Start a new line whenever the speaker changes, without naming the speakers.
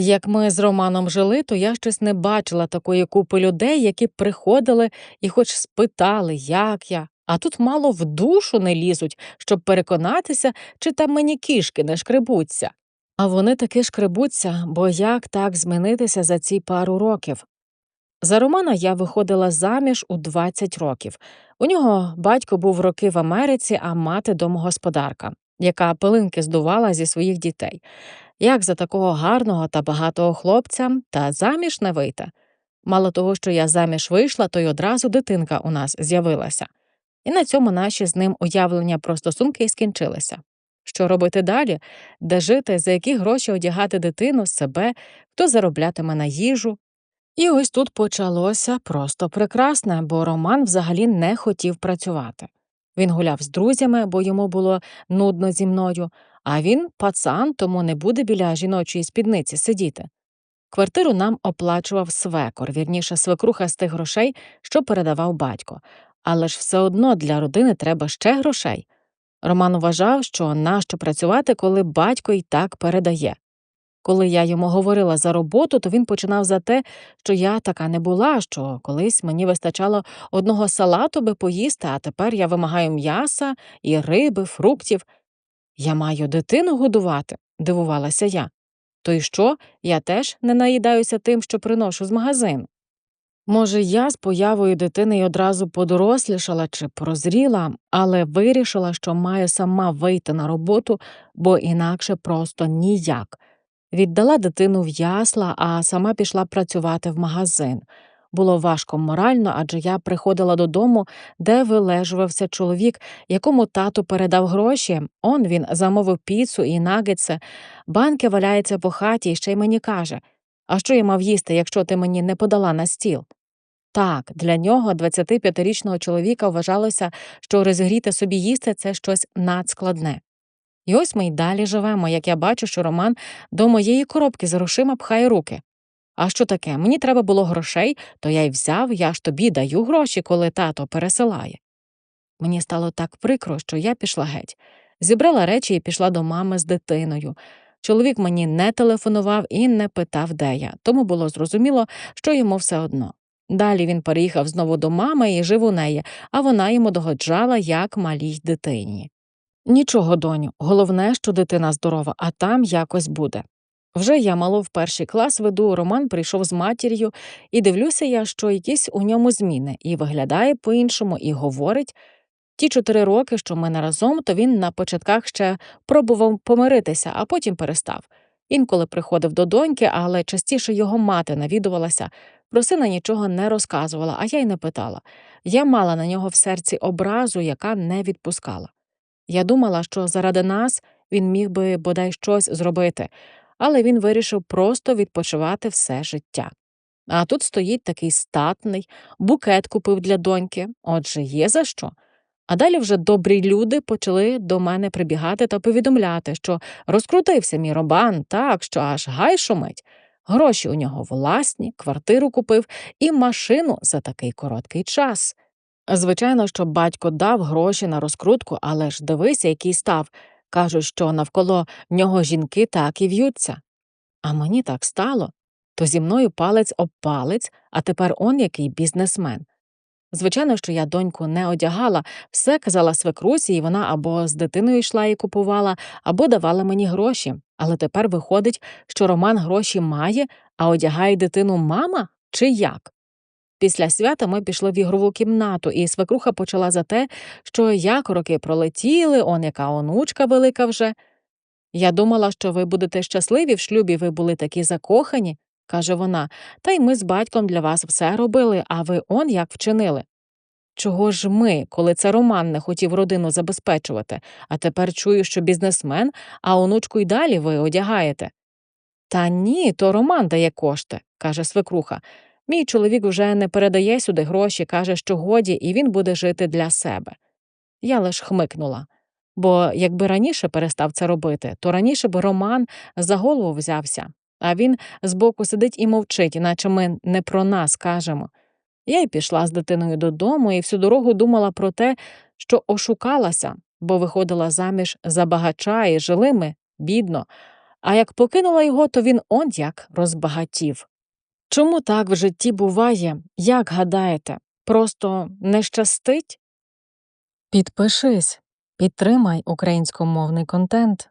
Як ми з Романом жили, то я щось не бачила такої купи людей, які приходили і хоч спитали, як я. А тут мало в душу не лізуть, щоб переконатися, чи там мені кішки не шкребуться. А вони таки шкребуться, бо як так змінитися за ці пару років? За Романа я виходила заміж у 20 років. У нього батько був роки в Америці, а мати домогосподарка, яка пилинки здувала зі своїх дітей. Як за такого гарного та багатого хлопця та заміж не вийти? Мало того, що я заміж вийшла, то й одразу дитинка у нас з'явилася. І на цьому наші з ним уявлення про стосунки і скінчилися. Що робити далі? Де жити, за які гроші одягати дитину, себе, хто зароблятиме на їжу? І ось тут почалося просто прекрасне, бо Роман взагалі не хотів працювати. Він гуляв з друзями, бо йому було нудно зі мною, а він пацан, тому не буде біля жіночої спідниці сидіти. Квартиру нам оплачував свекор, вірніше, свекруха з тих грошей, що передавав батько. Але ж все одно для родини треба ще грошей. Роман вважав, що нащо працювати, коли батько й так передає. Коли я йому говорила за роботу, то він починав за те, що я така не була, що колись мені вистачало одного салату би поїсти, а тепер я вимагаю м'яса і риби, фруктів. Я маю дитину годувати, дивувалася я. То й що, я теж не наїдаюся тим, що приношу з магазину. Може, я з появою дитини й одразу подорослішала чи прозріла, але вирішила, що маю сама вийти на роботу, бо інакше просто ніяк. Віддала дитину в ясла, а сама пішла працювати в магазин. Було важко морально, адже я приходила додому, де вилежувався чоловік, якому тато передав гроші. Он він замовив піцу і нагетси, банки валяється по хаті і ще й мені каже А що я мав їсти, якщо ти мені не подала на стіл? Так, для нього, 25-річного чоловіка, вважалося, що розгріти собі їсти це щось надскладне. І ось ми й далі живемо, як я бачу, що Роман до моєї коробки з грошима пхає руки. А що таке? Мені треба було грошей, то я й взяв, я ж тобі даю гроші, коли тато пересилає. Мені стало так прикро, що я пішла геть. Зібрала речі і пішла до мами з дитиною. Чоловік мені не телефонував і не питав, де я, тому було зрозуміло, що йому все одно. Далі він переїхав знову до мами і жив у неї, а вона йому догоджала, як малій дитині. Нічого, доню, головне, що дитина здорова, а там якось буде. Вже я мало в перший клас веду, Роман прийшов з матір'ю, і дивлюся я, що якісь у ньому зміни, і виглядає по-іншому, і говорить. Ті чотири роки, що ми не разом, то він на початках ще пробував помиритися, а потім перестав. Інколи приходив до доньки, але частіше його мати навідувалася, про сина нічого не розказувала, а я й не питала. Я мала на нього в серці образу, яка не відпускала. Я думала, що заради нас він міг би бодай щось зробити, але він вирішив просто відпочивати все життя. А тут стоїть такий статний, букет купив для доньки, отже, є за що. А далі вже добрі люди почали до мене прибігати та повідомляти, що розкрутився мій робан так, що аж гай шумить. Гроші у нього власні, квартиру купив і машину за такий короткий час. Звичайно, що батько дав гроші на розкрутку, але ж дивися, який став. Кажуть, що навколо нього жінки так і в'ються. А мені так стало. То зі мною палець об палець, а тепер он який бізнесмен. Звичайно, що я доньку не одягала, все казала свекрусі, і вона або з дитиною йшла і купувала, або давала мені гроші. Але тепер виходить, що Роман гроші має, а одягає дитину мама чи як? Після свята ми пішли в ігрову кімнату, і свекруха почала за те, що як роки пролетіли, он яка онучка велика вже. Я думала, що ви будете щасливі в шлюбі, ви були такі закохані, каже вона, та й ми з батьком для вас все робили, а ви он як вчинили. Чого ж ми, коли це Роман не хотів родину забезпечувати, а тепер чую, що бізнесмен, а онучку й далі ви одягаєте. Та ні, то Роман дає кошти, каже свекруха. Мій чоловік вже не передає сюди гроші, каже, що годі, і він буде жити для себе. Я лиш хмикнула. Бо якби раніше перестав це робити, то раніше б Роман за голову взявся, а він збоку сидить і мовчить, іначе ми не про нас кажемо. Я й пішла з дитиною додому і всю дорогу думала про те, що ошукалася, бо виходила заміж за багача і жили ми бідно. а як покинула його, то він он як розбагатів. Чому так в житті буває, як гадаєте, просто не щастить? Підпишись, підтримай українськомовний контент.